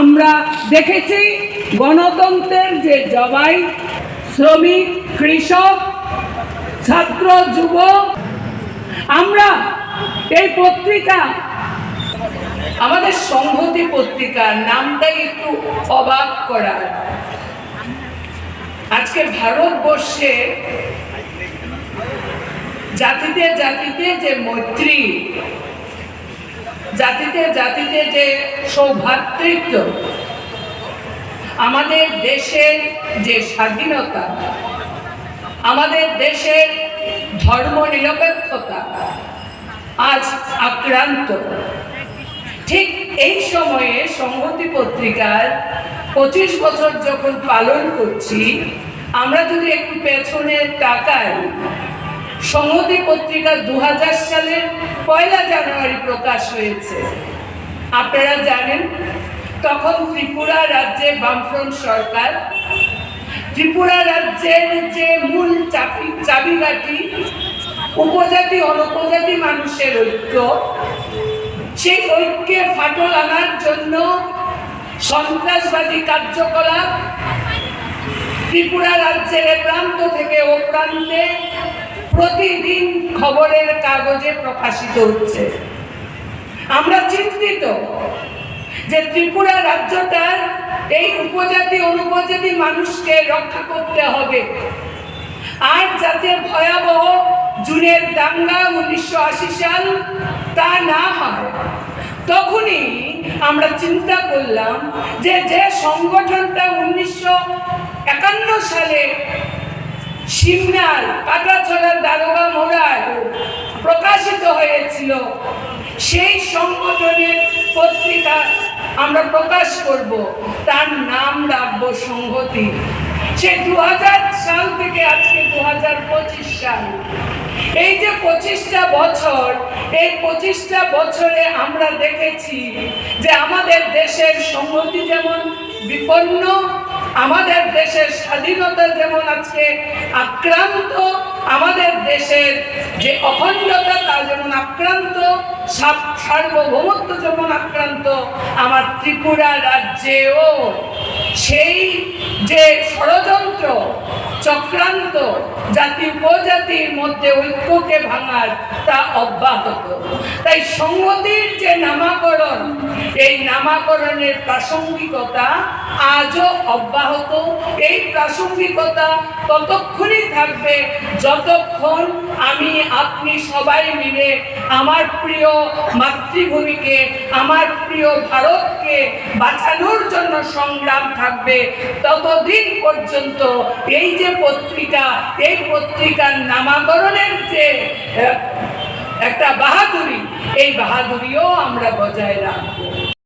আমরা দেখেছি গণতন্ত্রের যে জবাই, শ্রমিক, কৃষক, ছাত্র, যুবক, আমরা এই পত্রিকা, আমাদের সংহতি পত্রিকার নামটাই একটু অবাক করার আজকে ভারতবর্ষে জাতিতে জাতিতে যে মৈত্রী, জাতিতে জাতিতে যে সৌভাতৃত্ব, আমাদের দেশের যে স্বাধীনতা, আমাদের দেশের ধর্ম নিরপেক্ষতা আজ আক্রান্ত। ঠিক এই সময়ে সংহতি পত্রিকার পঁচিশ বছর যখন পালন করছি, আমরা যদি একটু পেছনে তাকাই সংহতি পত্রিকা দু হাজার সালের পয়লা জানুয়ারি প্রকাশ হয়েছে। আপনারা জানেন, তখন ত্রিপুরা রাজ্যে বামফ্রন্ট সরকার, ত্রিপুরা রাজ্যের যে মূল চাবি, চাবিকাঠি, উপজাতি, অনুপজাতি মানুষের ঐক্য, সেই ঐক্যে ফাটল আনার জন্য সন্ত্রাসবাদী কার্যকলাপ ত্রিপুরা রাজ্যের প্রান্ত থেকে ও প্রান্তে প্রতিদিন খবরের কাগজে প্রকাশিত হচ্ছে। আমরা চিন্তিত যে ত্রিপুরা রাজ্যটার এই উপজাতি, অনুপজাতি মানুষকে রক্ষা করতে হবে। আর যাতে ভয়াবহ জুনের দাঙ্গা উনিশশো আশি সাল তা না হয় তখনই আমরা চিন্তা করলাম যে যে সংগঠনটা উনিশশো একান্ন সালে সিমনার কাটাছড়ার দারোগা মোড়ায় প্রকাশিত হয়েছিল, সেই সংগঠনের পত্রিকা আমরা প্রকাশ করব। তার নাম রাখব সংহতি। সে দু হাজার সাল থেকে আজকে দু হাজার পঁচিশ সাল। এই যে পঁচিশটা বছর এই পঁচিশটা বছরে আমরা দেখেছি যে আমাদের দেশের সংহতি যেমন বিপন্ন, আমাদের দেশের স্বাধীনতা যেমন আজকে আক্রান্ত, আমাদের দেশের যে অখণ্ডতা তা যেমন আক্রান্ত সার্বভৌমত্ব যেমন আক্রান্ত, আমার ত্রিপুরা রাজ্যেও সেই যে ষড়যন্ত্র, চক্রান্ত জাতি উপজাতির মধ্যে ঐক্যকে ভাঙার তা অব্যাহত। তাই সংহতির যে নামাকরণ, এই নামাকরণের প্রাসঙ্গিকতা আজও অব্যাহত। এই প্রাসঙ্গিকতা ততক্ষণই থাকবে। যতক্ষণ আমি, আপনি সবাই মিলে আমার প্রিয় মাতৃভূমিকে, আমার প্রিয় ভারতকে বাঁচানোর জন্য সংগ্রাম থাকবে, ততদিন পর্যন্ত এই যে পত্রিকা, এই পত্রিকার নামাকরণের যে একটা বাহাদুরি, এই বাহাদুরিও আমরা বজায় রাখব।